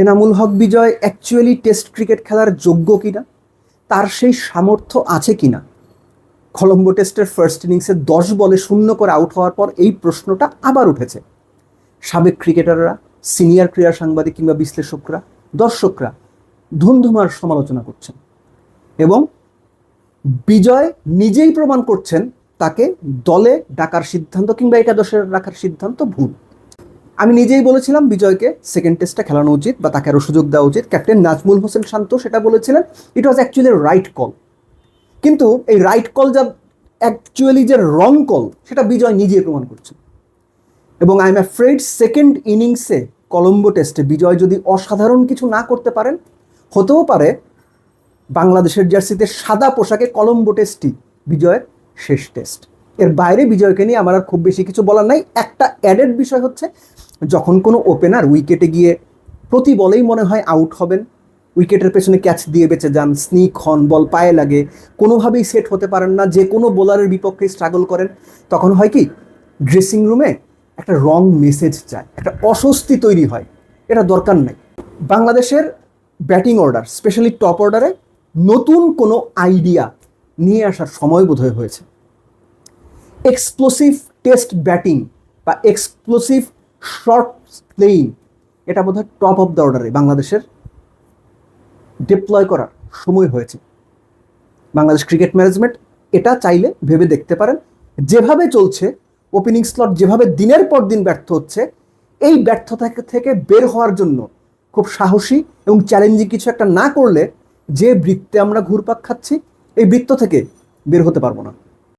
Enamul Haque Bijoy actually test cricket খেলার যোগ্য কিনা? তার সেই সামর্থ্য আছে কিনা? কলম্বো টেস্টের ফার্স্ট ইনিংসে দশ বলে শূন্য করে আউট হওয়ার পর এই প্রশ্নটা আবার উঠেছে। সাবেক ক্রিকেটাররা সিনিয়র ক্রীড়া সাংবাদিক কিংবা বিশ্লেষকরা, দর্শকরা ধুমধুমার সমালোচনা করছেন। এবং বিজয় নিজেই প্রমাণ করছেন, তাকে দলে ডাকার সিদ্ধান্ত কিংবা একাদশের রাখার সিদ্ধান্ত ভুল। আমি নিজেই বলেছিলাম বিজয়কে সেকেন্ড টেস্টে খেলানো উচিত বা তাকে আরও সুযোগ দেওয়া উচিত। ক্যাপ্টেন নাজমুল হোসেন শান্ত সেটা বলেছিলেন। It was actually right call কিন্তু এই রাইট কল যা অ্যাকচুয়ালি যে রং কল সেটা বিজয় নিজেই প্রমাণ করছে। এবং আই এম অ্যাফ্রেড সেকেন্ড ইনিংসে কলম্বো টেস্টে বিজয় যদি অসাধারণ কিছু না করতে পারেন, হতেও পারে বাংলাদেশের জার্সিতে সাদা পোশাকে কলম্বো টেস্টই বিজয়ের শেষ টেস্ট এর বাইরে বিজয়কে নিয়ে আমার আর খুব বেশি কিছু বলার নাই। একটা অ্যাডেড বিষয় হচ্ছে যখন কোনো ওপেনার উইকেটে গিয়ে প্রতি বলেই মনে হয় আউট হবেন উইকেটের পেছনে ক্যাচ দিয়ে বেঁচে যান স্নিক হন, বল পায়ে লাগে, কোনোভাবেই সেট হতে পারেন না, যে কোনো বোলারের বিপক্ষে স্ট্রাগল করেন, তখন হয় কি ড্রেসিং রুমে একটা রং মেসেজ চায়, একটা অস্বস্তি তৈরি হয়, এটা দরকার নাই। বাংলাদেশের ব্যাটিং অর্ডার স্পেশালি টপ অর্ডারে নতুন কোনো আইডিয়া নিয়ে আসার সময় বোধহয় হয়েছে। এক্সপ্লোসিভ টেস্ট ব্যাটিং বা এক্সপ্লোসিভ শর্ট প্লেইং এটা বোধহয় টপ অফ দ্য অর্ডারে বাংলাদেশের ডিপ্লয় করার সময় হয়েছে। বাংলাদেশ ক্রিকেট ম্যানেজমেন্ট এটা চাইলে ভেবে দেখতে পারেন। যেভাবে চলছে ওপেনিং স্লট যেভাবে দিনের পর দিন ব্যর্থ হচ্ছে, এই ব্যর্থতা থেকে বের হওয়ার জন্য খুব সাহসী এবং চ্যালেঞ্জিং কিছু একটা না করলে যে বৃত্তে আমরা ঘুরপাক খাচ্ছি, এই বৃত্ত থেকে বের হতে পারব না।